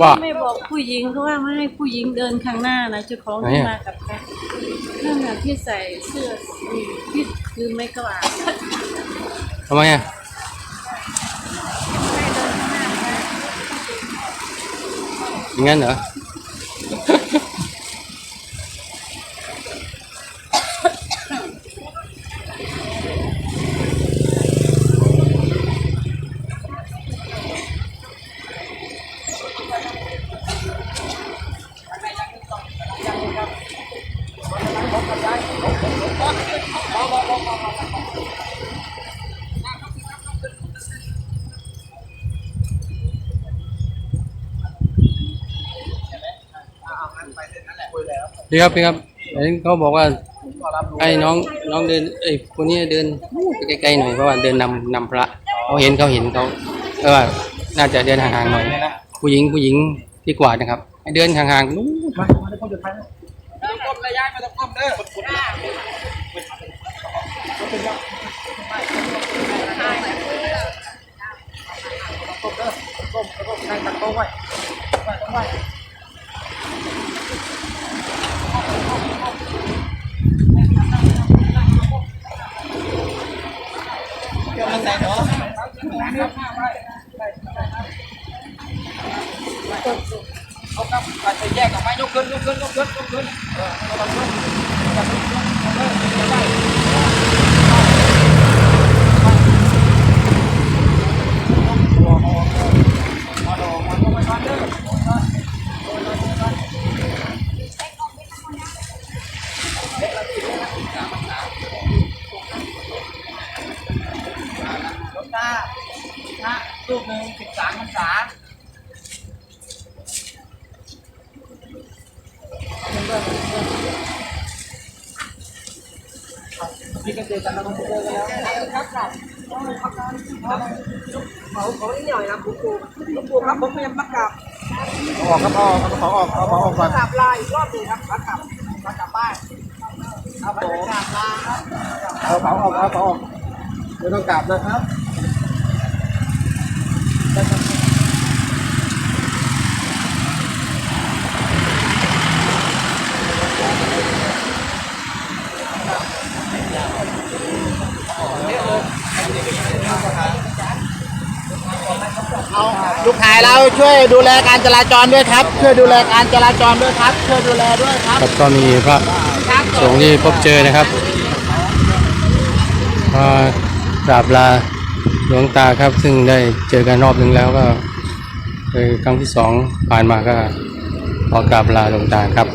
ว่าไม่บอกผู้หญิงเขาว่าไม่ให้ผู้หญิงเดินข้างหน้านะเจ้าของไหนที่อะมากับแพทเรื่องนั้นที่ใส่เสื้อที่คือไม่กล้าทำไมอะอย่างงั้นเหรอ พี่ครับพี่ครับเห็นเขาบอกว่าให้น้องน้องเดินไอ้คนนี้เดินไกลๆหน่อยเพราะว่าเดินนำนำพระเขาเห็นเขาเห็นเขาเออว่าน่าจะเดินห่างๆหน่อยผู้หญิงผู้หญิงที่กวาดนะครับเดินห่างๆนู้นมามาได้คนจุดไฟแล้วก้มระยะม่ต้องก้มเด้อ คนคุณก้มเด้อก้มก้มนั่งตักโต๊ะไว้ไว้ไว้เดี๋ยวมันใส่เนาะเอาครับไปแยกออกมายกขึ้นยกขึ้นยกขึ้นยกขึ้นเออเอาลงขึ้นจั ลูกหนึ่งสิบสามพรรษาพี่ก็เจอกันแล้วก็เจอกันแล้วครับครับขาเขาอีกหน่อยนะคุณครูคุณครูครับผมพยายามมากลับออกครับออกเอออกเอออกก่อนกลับลายรอบหนึ่งครับมากลับมากลับบ้านครับผมกลับลาครับเอาเผาออกเอาเผาออกไม่ต้องกลับนะครับ ลูกขายเราช่วยดูแลการจราจรด้วยครับ ช่วยดูแลการจราจรด้วยครับ ช่วยดูแลด้วยครับ ครับก็มีพระสงฆ์ที่พบเจอนะครับมากราบลา หลวงตาครับ ซึ่งได้เจอกันรอบหนึ่งแล้วก็คือครั้งที่สองผ่านมาก็ขอกราบลาหลวงตาครับ